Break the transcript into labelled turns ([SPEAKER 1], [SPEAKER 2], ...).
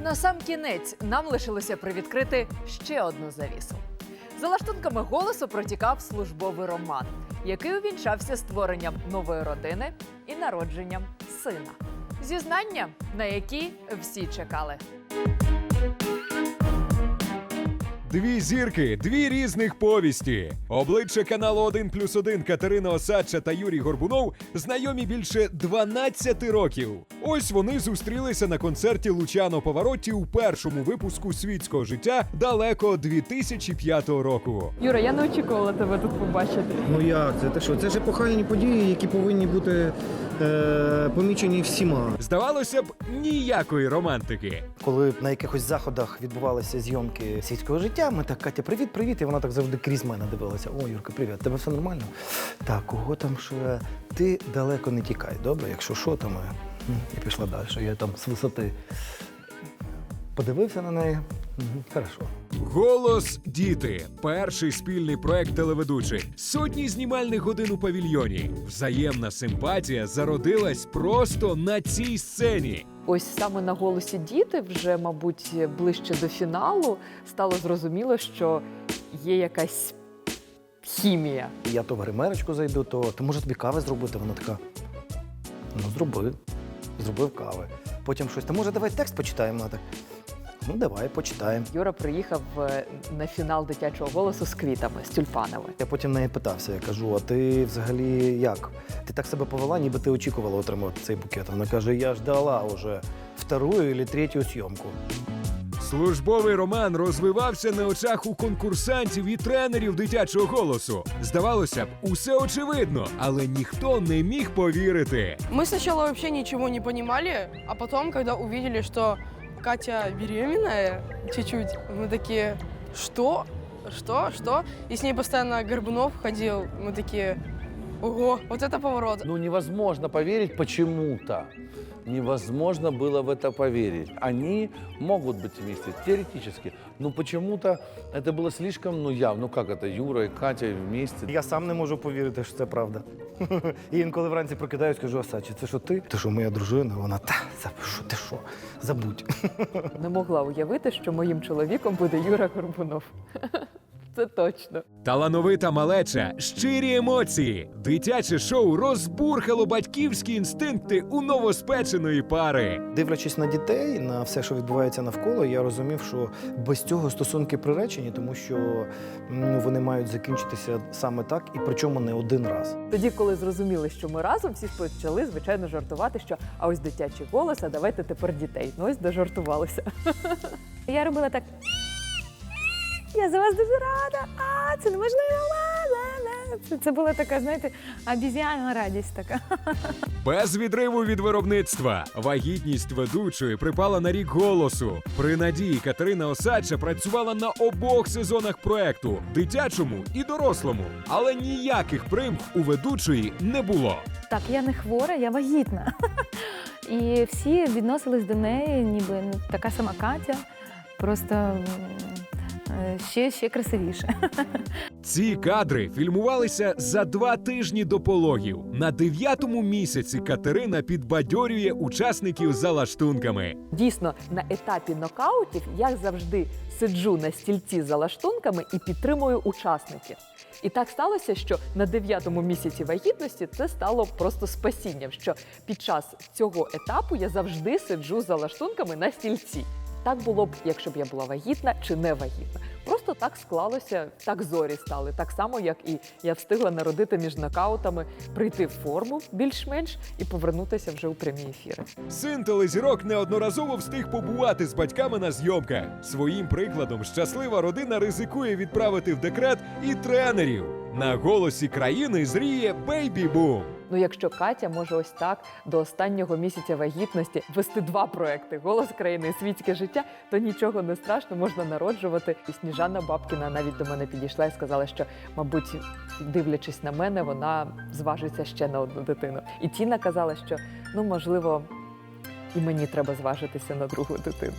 [SPEAKER 1] На сам кінець нам лишилося привідкрити ще одну завісу. За лаштунками голосу протікав службовий роман, який увінчався створенням нової родини і народженням сина. Зізнання, на які всі чекали.
[SPEAKER 2] Дві зірки, дві різних повісті. Обличчя каналу 1 плюс 1 Катерина Осадча та Юрій Горбунов знайомі більше 12 років. Ось вони зустрілися на концерті Лучано Паваротті у першому випуску світського життя далеко 2005 року.
[SPEAKER 1] Юра, я не очікувала тебе тут побачити.
[SPEAKER 3] Ну як це? Ти що? Це ж епохальні події, які повинні бути е, помічені всіма.
[SPEAKER 2] Здавалося б, ніякої романтики.
[SPEAKER 3] Коли на якихось заходах відбувалися зйомки сільського життя, ми так Катя, привіт, привіт. І вона так завжди крізь мене дивилася. О, Юрка, привіт, тебе все нормально? Так, кого там ще? Ти далеко не тікай, добре? Якщо що, то ми. І пішла далі. Я там з висоти подивився на неї. Угу, хорошо.
[SPEAKER 2] Голос діти. Перший спільний проект телеведучих. Сотні знімальних годин у павільйоні. Взаємна симпатія зародилась просто на цій сцені.
[SPEAKER 1] Ось саме на голосі діти, вже, мабуть, ближче до фіналу, стало зрозуміло, що є якась хімія.
[SPEAKER 3] Я то в гримерочку зайду, то, то може тобі кави зробити. Вона така. Ну, зроби. Зробив кави. Потім щось, та може давай текст почитаємо. Вона так. Ну, давай, почитаємо.
[SPEAKER 1] Юра приїхав е, на фінал дитячого голосу з квітами, з тюльпанами.
[SPEAKER 3] Я потім в неї питався, я кажу, а ти взагалі як? Ти так себе повела, ніби ти очікувала отримати цей букет. Вона каже, я ждала уже вторую или третю зйомку.
[SPEAKER 2] Службовий роман розвивався на очах у конкурсантів і тренерів дитячого голосу. Здавалося б, усе очевидно, але ніхто не міг повірити.
[SPEAKER 4] Мы сначала вообще ничего не понимали, а потом, когда увидели, что Катя беременная чуть-чуть, мы такие, что? Что? Что? И с ней постоянно Горбунов ходил, мы такие, ого, вот это поворот.
[SPEAKER 5] Ну, невозможно поверить почему-то. Невозможно было в это поверить. Они могут быть вместе, теоретически. Но почему-то это было слишком, ну, явно. Ну, как это, Юра и Катя вместе.
[SPEAKER 3] Я сам не можу повірити, що це правда. І інколи вранці прокидаюсь, кажу, Асачі, це що ти? Ти що, моя дружина? Вона та це що ти що? Забудь.
[SPEAKER 1] Не могла уявити, що моїм чоловіком буде Юра Горбунов. Це точно.
[SPEAKER 2] Талановита малеча, щирі емоції. Дитяче шоу розбурхало батьківські інстинкти у новоспеченої пари.
[SPEAKER 3] Дивлячись на дітей, на все, що відбувається навколо, я розумів, що без цього стосунки приречені, тому що ну, вони мають закінчитися саме так, і причому не один раз.
[SPEAKER 1] Тоді, коли зрозуміли, що ми разом, всі почали звичайно жартувати, що а ось дитячий голос, а давайте тепер дітей. Ну ось дожартувалися.
[SPEAKER 6] Я робила так. Я за вас дуже рада. А, це неможливо. ла-ла-ла». Це, це була така, знаєте, обіз'яна радість така.
[SPEAKER 2] Без відриву від виробництва. Вагітність ведучої припала на рік голосу. При надії Катерина Осадча працювала на обох сезонах проекту дитячому і дорослому. Але ніяких примх у ведучої не було.
[SPEAKER 6] Так, я не хвора, я вагітна. І всі відносились до неї, ніби ну, така сама Катя, просто ще, ще красивіше.
[SPEAKER 2] Ці кадри фільмувалися за два тижні до пологів. На дев'ятому місяці Катерина підбадьорює учасників за лаштунками.
[SPEAKER 1] Дійсно, на етапі нокаутів я завжди сиджу на стільці за лаштунками і підтримую учасників. І так сталося, що на дев'ятому місяці вагітності це стало просто спасінням. Що під час цього етапу я завжди сиджу за лаштунками на стільці. Так було б, якщо б я була вагітна чи не вагітна. Просто так склалося, так зорі стали. Так само, як і я встигла народити між нокаутами, прийти в форму більш-менш і повернутися вже у прямі ефіри.
[SPEAKER 2] Син телезірок неодноразово встиг побувати з батьками на зйомках. Своїм прикладом щаслива родина ризикує відправити в декрет і тренерів. На голосі країни зріє бейбі-бум.
[SPEAKER 1] Ну, якщо Катя може ось так до останнього місяця вагітності вести два проекти Голос країни і світське життя, то нічого не страшно, можна народжувати. І Сніжана Бабкіна навіть до мене підійшла і сказала, що, мабуть, дивлячись на мене, вона зважиться ще на одну дитину. І Тіна казала, що ну можливо, і мені треба зважитися на другу дитину.